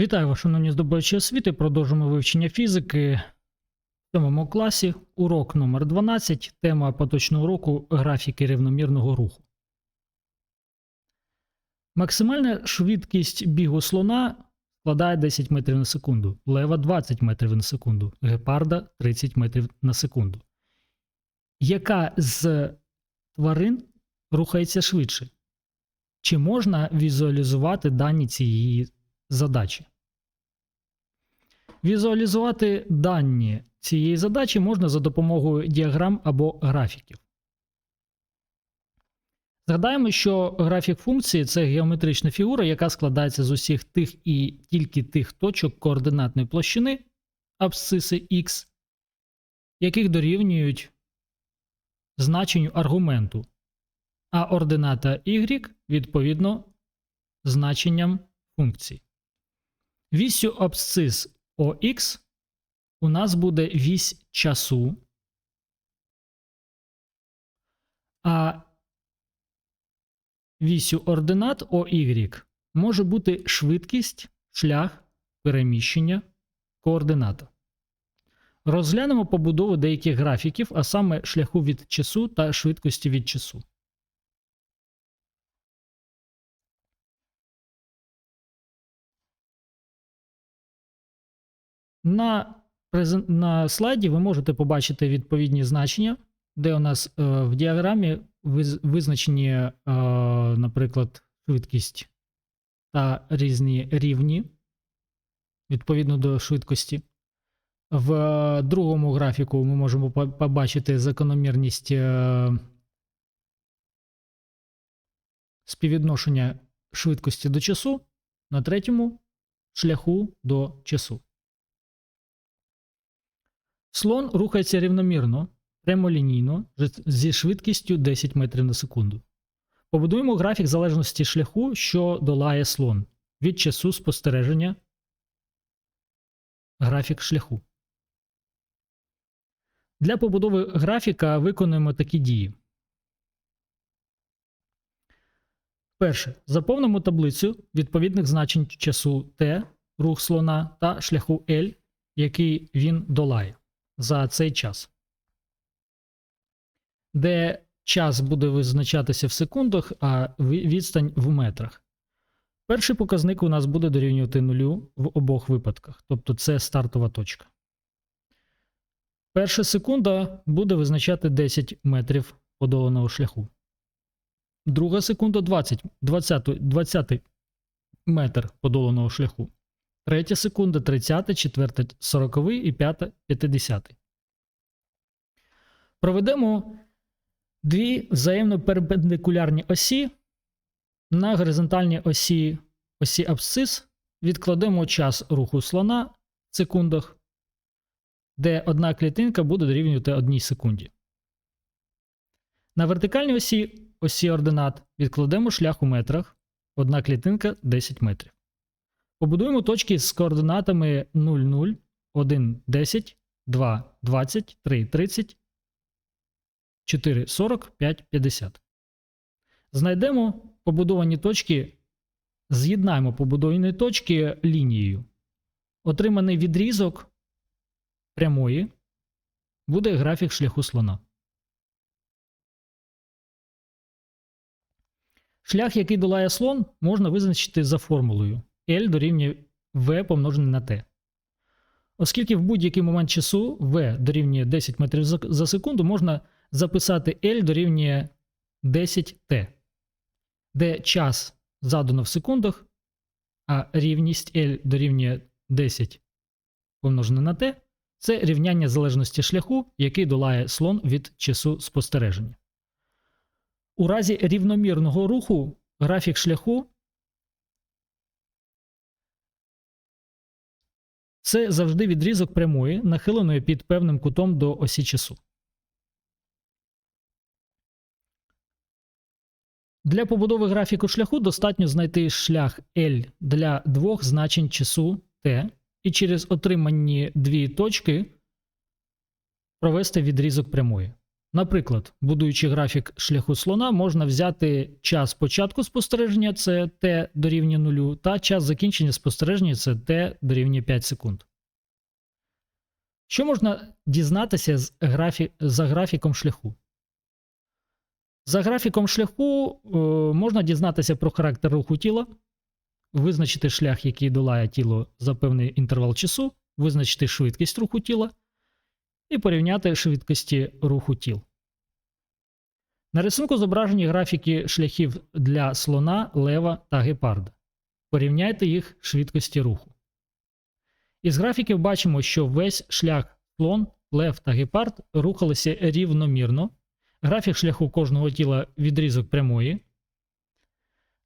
Вітаю вас, шановні здобувачі освіти. Продовжуємо вивчення фізики в сьомому класі. Урок номер 12. Тема поточного уроку графіки рівномірного руху. Максимальна швидкість бігу слона складає 10 метрів на секунду, лева 20 метрів на секунду, гепарда 30 метрів на секунду. Яка з тварин рухається швидше? Чи можна візуалізувати дані цієї задачі? Візуалізувати дані цієї задачі можна за допомогою діаграм або графіків. Згадаємо, що графік функції це геометрична фігура, яка складається з усіх тих і тільки тих точок координатної площини абсциси x, яких дорівнюють значенню аргументу, а ордината y відповідно значенням функції. Вісю абсцис ОХ у нас буде вісь часу, а вісю ординат ОY може бути швидкість, шлях переміщення координата. Розглянемо побудову деяких графіків, а саме шляху від часу та швидкості від часу. На, на слайді ви можете побачити відповідні значення, де у нас е, в діаграмі виз... визначені, е, наприклад, швидкість та різні рівні відповідно до швидкості. В е, другому графіку ми можемо побачити закономірність співвідношення швидкості до часу, на третьому шляху до часу. Слон рухається рівномірно, прямолінійно зі швидкістю 10 метрів на секунду. Побудуємо графік залежності шляху, що долає слон від часу спостереження. Графік шляху. Для побудови графіка виконуємо такі дії. Перше. Заповнимо таблицю відповідних значень часу t, рух слона та шляху L, який він долає за цей час. Де час буде визначатися в секундах, а відстань в метрах. Перший показник у нас буде дорівнювати нулю в обох випадках, тобто це стартова точка. Перша секунда буде визначати 10 метрів подоланого шляху. Друга секунда 20, 20, 20 метр подоланого шляху. Третя секунда 30, четверта 40 і п'ята 50. Проведемо дві взаємно перпендикулярні осі. На горизонтальній осі осі абсцис відкладемо час руху слона в секундах, де одна клітинка буде дорівнювати одній секунді. На вертикальній осі осі ординат відкладемо шлях у метрах, одна клітинка 10 метрів. Побудуємо точки з координатами 0, 0, 1, 10, 2, 20, 3, 30, 4, 40, 5, 50. Знайдемо побудовані точки, з'єднаємо побудовані точки лінією. Отриманий відрізок прямої буде графік шляху слона. Шлях, який долає слон, можна визначити за формулою L дорівнює V помножене на T. Оскільки в будь-який момент часу V дорівнює 10 метрів за- секунду, можна записати L дорівнює 10T, де час задано в секундах, а рівність L дорівнює 10 помножене на T це рівняння залежності шляху, який долає слон від часу спостереження. У разі рівномірного руху графік шляху це завжди відрізок прямої, нахиленої під певним кутом до осі часу. Для побудови графіку шляху достатньо знайти шлях L для двох значень часу t і через отримані дві точки провести відрізок прямої. Наприклад, будуючи графік шляху слона, можна взяти час початку спостереження це t дорівнює 0, та час закінчення спостереження це t дорівнює 5 секунд. Що можна дізнатися з графі... за графіком шляху? За графіком шляху е, можна дізнатися про характер руху тіла, визначити шлях, який долає тіло за певний інтервал часу, визначити швидкість руху тіла і порівняти швидкості руху тіл. На рисунку зображені графіки шляхів для слона, лева та гепарда. Порівняйте їх швидкості руху. Із графіків бачимо, що весь шлях слон, лев та гепард рухалися рівномірно. Графік шляху кожного тіла відрізок прямої.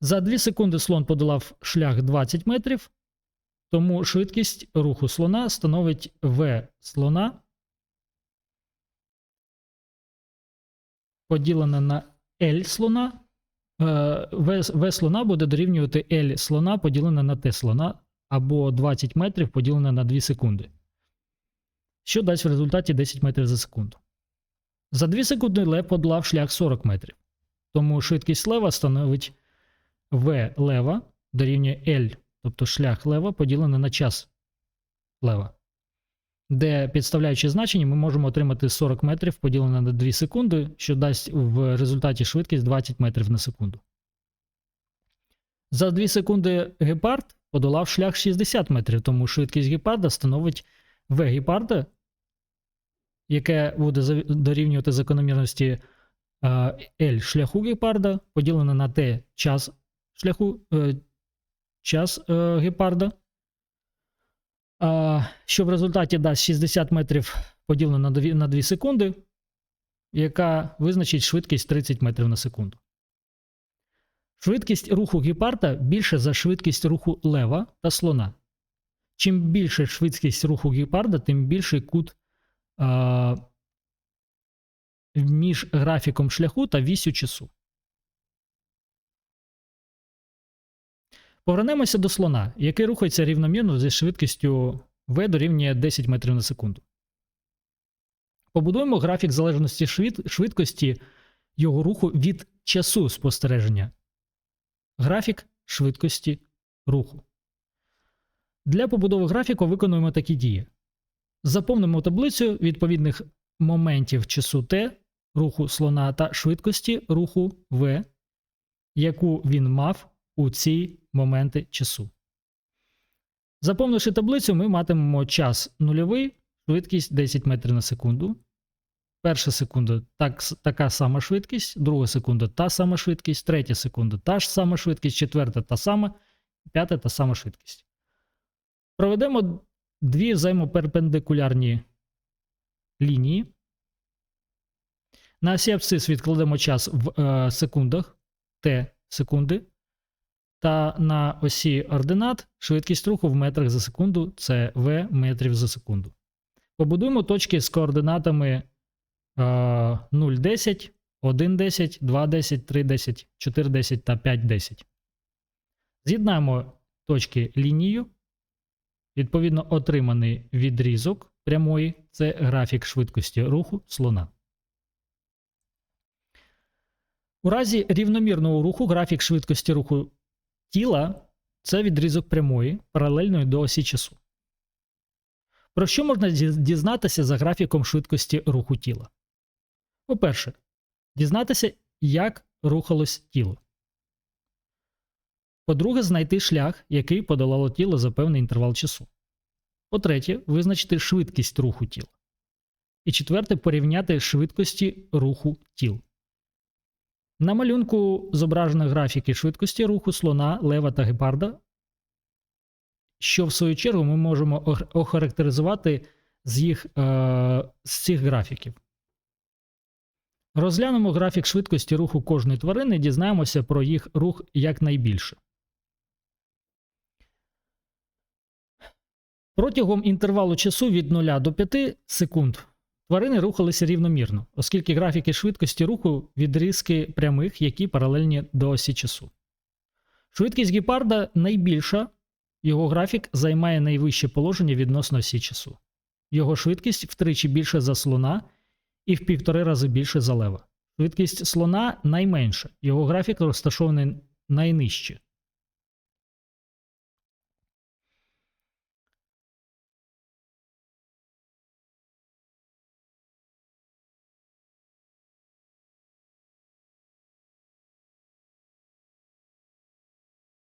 За 2 секунди слон подолав шлях 20 метрів, тому швидкість руху слона становить v слона поділене на L слона. Е, v, v слона буде дорівнювати L слона поділене на T слона або 20 метрів поділене на 2 секунди. Що дасть в результаті 10 метрів за секунду. За 2 секунди лев подолав шлях 40 метрів. Тому швидкість лева становить v лева дорівнює L, тобто шлях лева поділене на час лева. Де, підставляючи значення, ми можемо отримати 40 метрів поділене на 2 секунди, що дасть в результаті швидкість 20 метрів на секунду. За 2 секунди гепард подолав шлях 60 метрів, тому швидкість гепарда становить v гепарда, яке буде дорівнювати закономірності L шляху гепарда, поділене на T час шляху е, час е, гепарда що в результаті дасть 60 метрів поділено на 2, на 2 секунди, яка визначить швидкість 30 метрів на секунду. Швидкість руху гепарда більше за швидкість руху лева та слона. Чим більше швидкість руху гепарда, тим більший кут а, між графіком шляху та вісю часу. Повернемося до слона, який рухається рівномірно зі швидкістю v дорівнює 10 метрів на секунду. Побудуємо графік залежності швидкості його руху від часу спостереження. Графік швидкості руху. Для побудови графіку виконуємо такі дії. Заповнимо таблицю відповідних моментів часу t руху слона та швидкості руху v, яку він мав у ці моменти часу. Заповнивши таблицю, ми матимемо час нульовий, швидкість 10 метрів на секунду. Перша секунда так, така сама швидкість, друга секунда та сама швидкість, третя секунда та ж сама швидкість, четверта та сама, п'ята та сама швидкість. Проведемо дві взаємоперпендикулярні лінії. На осі абсцис відкладемо час в е, секундах t секунди. Та на осі ординат швидкість руху в метрах за секунду це v метрів за секунду. Побудуємо точки з координатами 0,10, 1,10, 2,10, 3,10, 4,10 та 5,10. З'єднаємо точки лінією. Відповідно, отриманий відрізок прямої це графік швидкості руху слона. У разі рівномірного руху графік швидкості руху тіла це відрізок прямої, паралельної до осі часу. Про що можна дізнатися за графіком швидкості руху тіла? По-перше, дізнатися, як рухалось тіло. По-друге, знайти шлях, який подолало тіло за певний інтервал часу. По-третє, визначити швидкість руху тіла. І четверте, порівняти швидкості руху тіл. На малюнку зображено графіки швидкості руху слона, лева та гепарда, що в свою чергу ми можемо охарактеризувати з їх, е, з цих графіків. Розглянемо графік швидкості руху кожної тварини дізнаємося про їх рух якнайбільше. Протягом інтервалу часу від 0 до 5 секунд Тварини рухалися рівномірно, оскільки графіки швидкості руху відрізки прямих, які паралельні до осі часу. Швидкість гепарда найбільша, його графік займає найвище положення відносно осі часу. Його швидкість втричі більша за слона і в півтори рази більше за лева. Швидкість слона найменша, його графік розташований найнижче.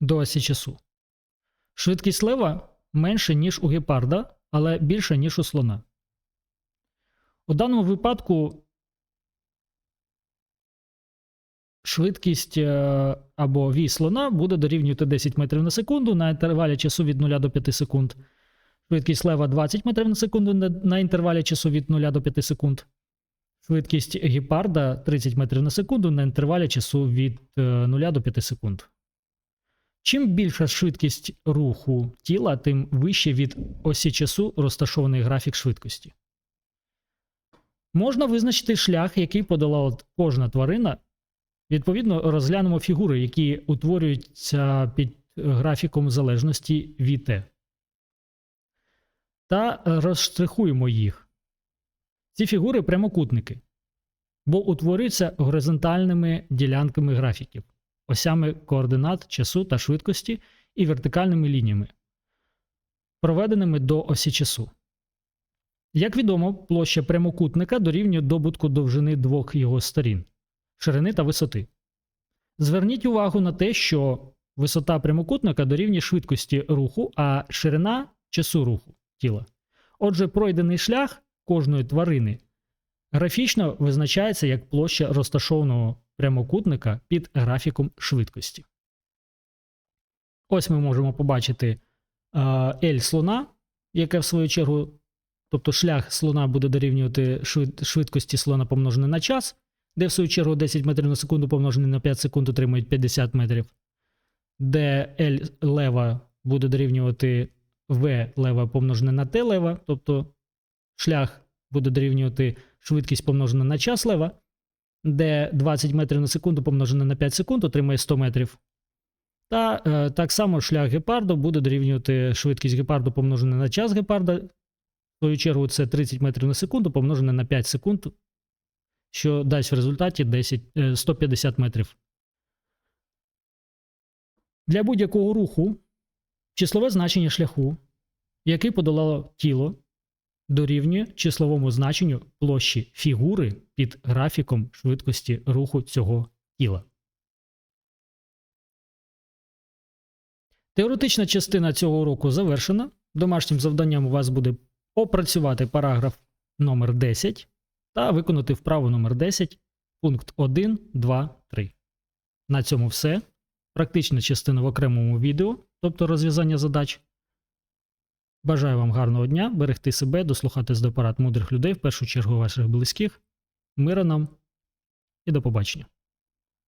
До осі часу. Швидкість лева менше, ніж у гепарда, але більше, ніж у слона. У даному випадку швидкість е, або вій слона буде дорівнювати 10 метрів на секунду на інтервалі часу від 0 до 5 секунд. Швидкість лева 20 метрів на секунду на- інтервалі часу від 0 до 5 секунд. Швидкість гепарда 30 метрів на секунду на інтервалі часу від е, 0 до 5 секунд. Чим більша швидкість руху тіла, тим вище від осі часу розташований графік швидкості. Можна визначити шлях, який подолала кожна тварина. Відповідно, розглянемо фігури, які утворюються під графіком залежності від Т. Та розштрихуємо їх. Ці фігури прямокутники, бо утворюються горизонтальними ділянками графіків осями координат часу та швидкості і вертикальними лініями, проведеними до осі часу. Як відомо, площа прямокутника дорівнює добутку довжини двох його сторін ширини та висоти. Зверніть увагу на те, що висота прямокутника дорівнює швидкості руху, а ширина часу руху тіла. Отже, пройдений шлях кожної тварини графічно визначається як площа розташованого прямокутника під графіком швидкості. Ось ми можемо побачити е, L слона, яке в свою чергу, тобто шлях слона буде дорівнювати швидкості слона помножене на час, де в свою чергу 10 метрів на секунду помножене на 5 секунд отримують 50 метрів, де L лева буде дорівнювати V лева помножене на T лева, тобто шлях буде дорівнювати швидкість помножена на час лева, де 20 метрів на секунду помножене на 5 секунд отримає 100 метрів. Та е, так само шлях гепарду буде дорівнювати швидкість гепарду помножене на час гепарда. В свою чергу, це 30 метрів на секунду помножене на 5 секунд, що дасть в результаті 10, е, 150 метрів. Для будь-якого руху числове значення шляху, який подолало тіло, дорівнює числовому значенню площі фігури під графіком швидкості руху цього тіла. Теоретична частина цього уроку завершена. Домашнім завданням у вас буде опрацювати параграф номер 10 та виконати вправу номер 10, пункт 1, 2, 3. На цьому все. Практична частина в окремому відео, тобто розв'язання задач. Бажаю вам гарного дня, берегти себе, дослухатись до парад мудрих людей, в першу чергу ваших близьких. Мира нам і до побачення.